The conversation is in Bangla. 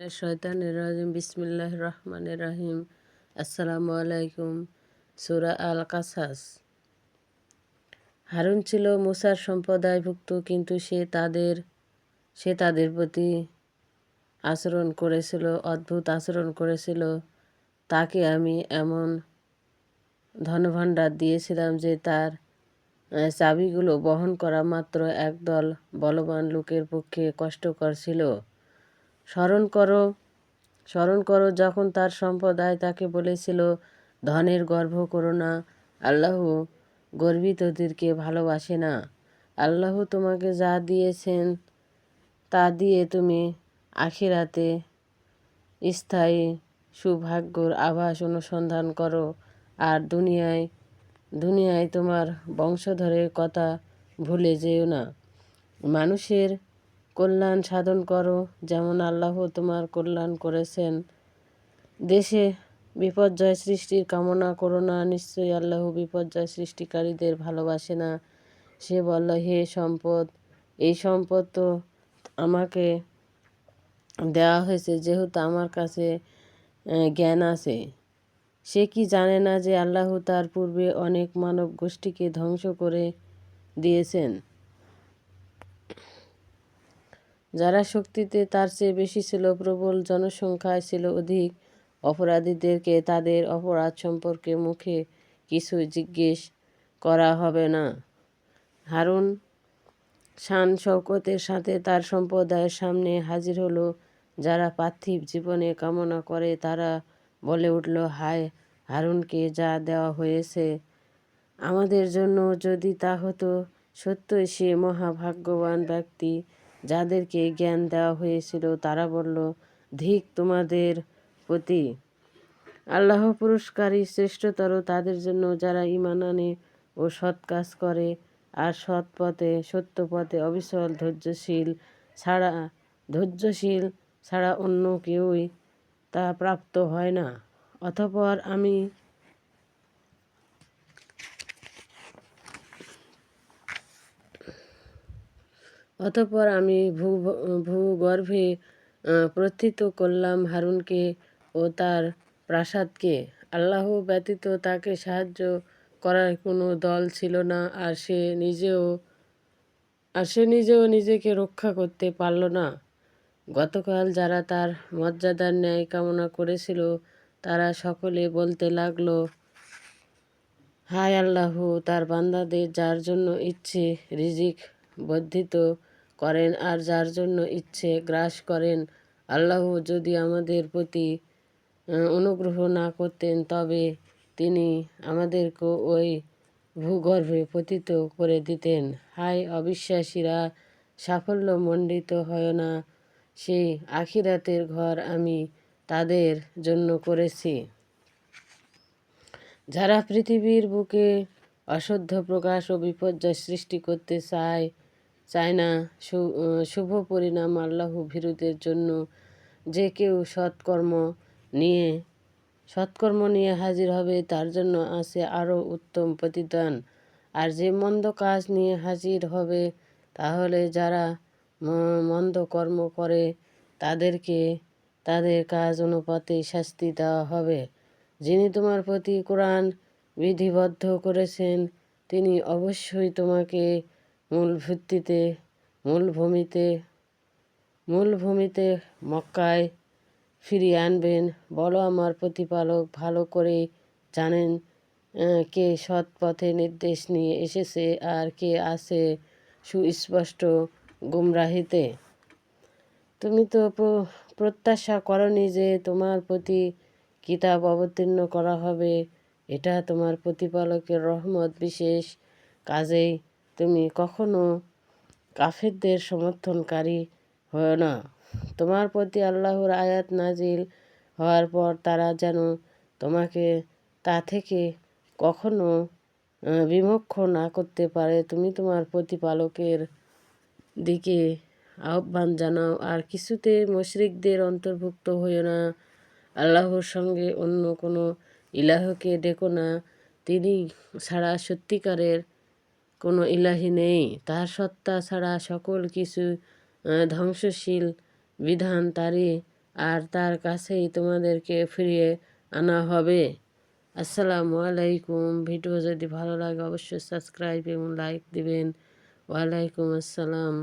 শয়তানের রাজিম বিসমিল্লাহ রহমানের রাহিম। আসসালামু আলাইকুম। সুরা আল কাসাস হারুন ছিল মুসার সম্প্রদায়ভুক্ত, কিন্তু সে তাদের সে তাদের প্রতি আচরণ করেছিল, অদ্ভুত আচরণ করেছিল। তাকে আমি এমন ধনভাণ্ডার দিয়েছিলাম যে তার চাবিগুলো বহন করা মাত্র একদল বলবান লোকের পক্ষে কষ্টকর ছিল। স্মরণ করো। স্মরণ করো যখন তার সম্প্রদায় তাকে বলেছিল, ধনের গর্ভ করো না। আল্লাহ গর্বিতদেরকে ভালোবাসে না। আল্লাহ তোমাকে যা দিয়েছেন তা দিয়ে তুমি আখিরাতে স্থায়ী সৌভাগ্যর আভাস অনুসন্ধান করো। আর দুনিয়ায় দুনিয়ায় তোমার বংশধরের কথা ভুলে যেও না। মানুষের কল্যাণ সাধন করো, যেমন আল্লাহ তোমার কল্যাণ করেছেন। দেশে বিপর্যয় সৃষ্টির কামনা করো না, নিশ্চয়ই আল্লাহ বিপর্যয় সৃষ্টিকারীদের ভালোবাসে না। সে বলল হে সম্পদ, এই সম্পদ তো আমাকে দেওয়া হয়েছে, যেহেতু আমার কাছে জ্ঞান আছে। সে কি জানে না যে আল্লাহ তার পূর্বে অনেক মানব গোষ্ঠীকে ধ্বংস করে দিয়েছেন? যারা শক্তিতে তার চেয়ে বেশি ছিল, প্রবল জনসংখ্যায় ছিল অধিক, অপরাধীদেরকে তাদের অপরাধ সম্পর্কে মুখে কিছু জিজ্ঞেস করা হবে না। হারুন শান শওকতের সাথে তার সম্প্রদায়ের সামনে হাজির হলো। যারা পার্থিব জীবনে কামনা করে, তারা বলে উঠল, হায়, হারুনকে যা দেওয়া হয়েছে আমাদের জন্য যদি তা হতো, সত্যই সে মহাভাগ্যবান ব্যক্তি যাদেরকে জ্ঞান দেওয়া হয়েছিল, তারা বলল, ধিক তোমাদের প্রতি। আল্লাহ পুরস্কারই শ্রেষ্ঠতর তাদের জন্য যারা ইমান আনে ও সৎ কাজ করে আর সৎ পথে, সত্য পথে অবিচল, ধৈর্যশীল ছাড়া ধৈর্যশীল ছাড়া অন্য কেউই তা প্রাপ্ত হয় না। অতপর আমি অতঃপর আমি ভূ, ভূগর্ভে প্রথিত করলাম হারুনকে ও তার প্রাসাদকে। আল্লাহ ব্যতীত তাকে সাহায্য করার কোনো দল ছিল না আর সে নিজেও, আর সে নিজেও নিজেকে রক্ষা করতে পারল না। গতকাল যারা তার মর্যাদার ন্যায় কামনা করেছিল, তারা সকলে বলতে লাগল, হায় আল্লাহ, তার বান্দাদের যার জন্য ইচ্ছে, রিজিক বর্ধিত করেন আর যার জন্য ইচ্ছে গ্রাস করেন। আল্লাহ যদি আমাদের প্রতি অনুগ্রহ না করতেন, তবে তিনি আমাদেরকে ওই ভূগর্ভে পতিত করে দিতেন। হাই অবিশ্বাসীরা, সাফল্য মণ্ডিত হয় না। সেই আখিরাতের ঘর আমি তাদের জন্য করেছি। যারা পৃথিবীর বুকে অশুদ্ধ প্রকাশ ও বিপর্যয় সৃষ্টি করতে চায় চায় না শুভ পরিণাম আল্লাহ ভীরুদের জন্য যে কেউ সৎকর্ম নিয়ে সৎকর্ম নিয়ে হাজির হবে, তার জন্য আছে আরও উত্তম প্রতিদান। আর যে মন্দ কাজ নিয়ে হাজির হবে, তাহলে যারা মন্দ কর্ম করে, তাদেরকে তাদের কাজ অনুপাতে শাস্তি দেওয়া হবে। যিনি তোমার প্রতি কোরআন বিধিবদ্ধ করেছেন, তিনি অবশ্যই তোমাকে মূল ভিত্তিতে মূল ভূমিতে মূল ভূমিতে মক্কায় ফিরিয়ে আনবেন। বলো আমার প্রতিপালক, ভালো করে জানেন কে সৎ পথে নির্দেশ নিয়ে এসেছে আর কে আছে সুস্পষ্ট গুমরাহিতে। তুমি তো প্রত্যাশা করনি যে তোমার প্রতি কিতাব অবতীর্ণ করা হবে। এটা তোমার প্রতিপালকের রহমত বিশেষ। কাজেই তুমি কখনো কাফেরদের সমর্থনকারী হও না। তোমার প্রতি আল্লাহর আয়াত নাজিল হওয়ার পর তারা যেন তোমাকে তা থেকে কখনো বিমুখ না করতে পারে, তুমি তোমার প্রতিপালকের দিকে আহ্বান জানাও। আর কিছুতে মুশরিকদের অন্তর্ভুক্ত হইও না। আল্লাহর সঙ্গে অন্য কোনো ইলাহকে ডেকো না। তিনি ছাড়া সত্যিকারের কোনো ইলাহি নেই। তার সত্তা ছাড়া সকল কিছু ধ্বংসশীল বিধান তারই, আর তার কাছেই তোমাদেরকে ফিরিয়ে আনা হবে। আসসালামু আলাইকুম। ভিডিও যদি ভালো লাগে অবশ্যই সাবস্ক্রাইব এবং লাইক দিবেন। ওয়ালাইকুম আসসালাম।